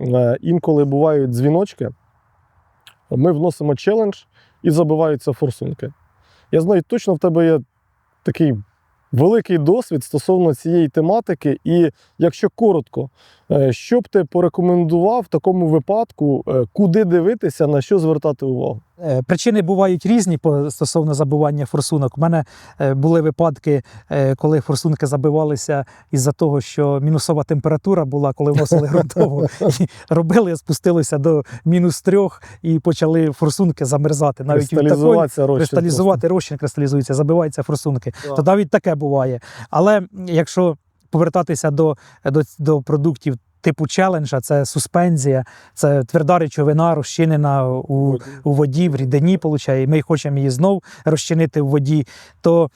Е, Інколи бувають дзвіночки, ми вносимо челендж і забиваються форсунки. Я знаю, точно в тебе є такий великий досвід стосовно цієї тематики. І якщо коротко, що б ти порекомендував в такому випадку, е, куди дивитися, на що звертати увагу? Е, Причини бувають різні стосовно забивання форсунок. У мене е, були випадки, е, коли форсунки забивалися із-за того, що мінусова температура була, коли вносили ґрунтову. І Робили, спустилися до мінус трьох і почали форсунки замерзати. Навіть Кристалізуватися розчин кристалізувати розчин, кристалізується, забиваються форсунки. просто. То навіть таке буває. Але якщо повертатися до, до, до продуктів. Типу челенджа, це суспензія, це тверда речовина, розчинена у, у воді, в рідині, получає, і ми хочемо її знов розчинити в воді. То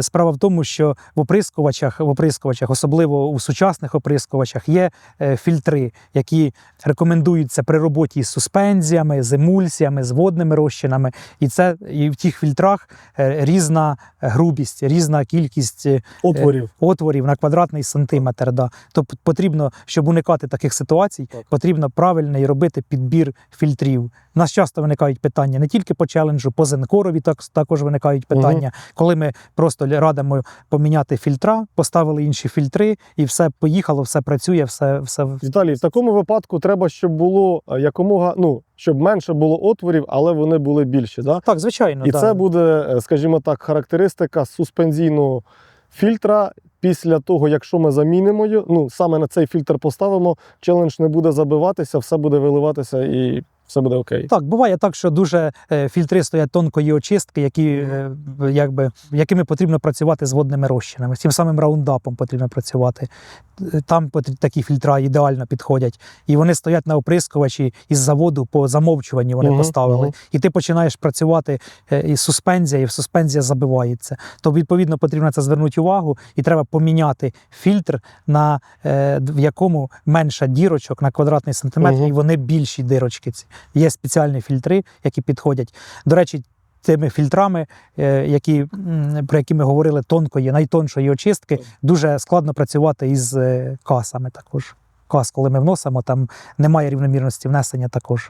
справа в тому, що в оприскувачах, в оприскувачах, особливо у сучасних оприскувачах, є е, фільтри, які рекомендуються при роботі з суспензіями, з емульсіями, з водними розчинами. І це і в тих фільтрах е, різна грубість, різна кількість е, Отворів. отворів на квадратний сантиметр. Да. Тобто потрібно, щоб уникати таких ситуацій, Так. потрібно правильний робити підбір фільтрів. У нас часто виникають питання не тільки по челенджу, по зенкорові так, також виникають питання, коли ми просто радимо поміняти фільтра, поставили інші фільтри, і все поїхало, все працює, все, все Віталій, в такому випадку треба, щоб було е, якомога, ну, щоб менше було отворів, але вони були більші. Да? так, звичайно. І да. це буде, е, скажімо так, характеристика суспензійного фільтра. Після того, якщо ми замінимо його, ну саме на цей фільтр поставимо, челендж не буде забиватися, все буде виливатися і все буде окей. Так, буває так, що дуже е, фільтри стоять тонкої очистки, які, е, якби, якими потрібно працювати з водними розчинами. З тим самим раундапом потрібно працювати. Е, Там такі фільтра ідеально підходять. І вони стоять на оприскувачі із заводу по замовчуванні вони Мгм, поставили. мгм. І ти починаєш працювати із суспензія, і суспензія забивається. То відповідно потрібно це звернути увагу, і треба поміняти фільтр, на, в якому менше дірочок на квадратний сантиметр, Мгм. і вони більші дирочки. ці. Є спеціальні фільтри, які підходять. До речі, тими фільтрами, е, які, про які ми говорили, тонкої, найтоншої очистки, дуже складно працювати із е, касами також. Кас, коли ми вносимо, там немає рівномірності внесення також.